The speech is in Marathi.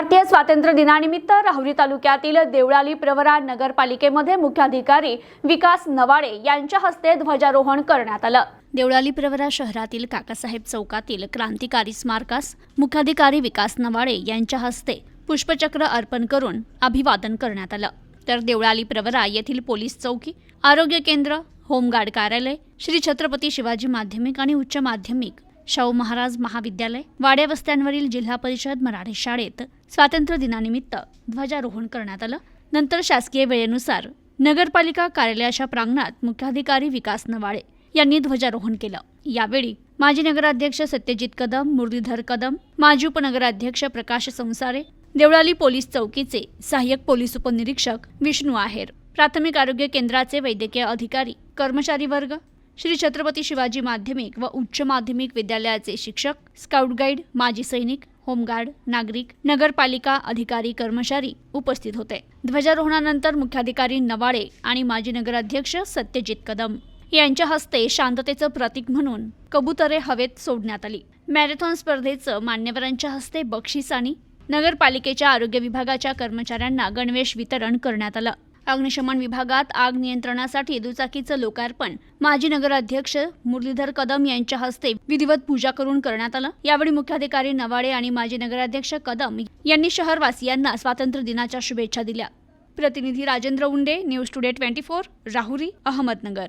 भारतीय स्वातंत्र्य दिनानिमित्त राहुरी तालुक्यातील देवळाली प्रवरा नगरपालिकेमध्ये मुख्याधिकारी विकास नवाडे यांच्या हस्ते ध्वजारोहण करण्यात आलं. देवळाली प्रवरा शहरातील काकासाहेब चौकातील क्रांतिकारी स्मारकास मुख्याधिकारी विकास नवाडे यांच्या हस्ते पुष्पचक्र अर्पण करून अभिवादन करण्यात आलं. तर देवळाली प्रवरा येथील पोलीस चौकी आरोग्य केंद्र होमगार्ड कार्यालय श्री छत्रपती शिवाजी माध्यमिक आणि उच्च माध्यमिक शाहू महाराज महाविद्यालय वाड्या वस्त्यांवरील जिल्हा परिषद मराठी शाळेत स्वातंत्र्य दिनानिमित्त ध्वजारोहण करण्यात आलं. नंतर शासकीय वेळेनुसार नगरपालिका कार्यालयाच्या प्रांगणात मुख्याधिकारी विकास नवाळे यांनी ध्वजारोहण केलं. यावेळी माजी नगराध्यक्ष सत्यजित कदम मुरलीधर कदम माजी उपनगराध्यक्ष प्रकाश संसारे देवळाली पोलीस चौकीचे सहाय्यक पोलीस उपनिरीक्षक विष्णू आहेर प्राथमिक आरोग्य केंद्राचे वैद्यकीय अधिकारी कर्मचारी वर्ग श्री छत्रपती शिवाजी माध्यमिक व उच्च माध्यमिक विद्यालयाचे शिक्षक स्काउट गाईड माजी सैनिक होमगार्ड नागरिक नगरपालिका अधिकारी कर्मचारी उपस्थित होते. ध्वजारोहणानंतर मुख्याधिकारी नवाडे आणि माजी नगराध्यक्ष सत्यजित कदम यांच्या हस्ते शांततेचं प्रतीक म्हणून कबुतरे हवेत सोडण्यात आली. मॅरेथॉन स्पर्धेचं मान्यवरांच्या हस्ते बक्षीस आणि नगरपालिकेच्या आरोग्य विभागाच्या कर्मचाऱ्यांना गणवेश वितरण करण्यात आलं. अग्निशमन विभागात आग नियंत्रणासाठी दुचाकीचं लोकार्पण. माजी नगराध्यक्ष मुरलीधर कदम यांच्या हस्ते विधिवत पूजा करून करण्यात आलं. यावेळी मुख्याधिकारी नवाडे आणि माजी नगराध्यक्ष कदम यांनी शहरवासियांना स्वातंत्र्य दिनाच्या शुभेच्छा दिल्या. प्रतिनिधी Rajendra Unde news today twenty four Rahuri Ahmednagar.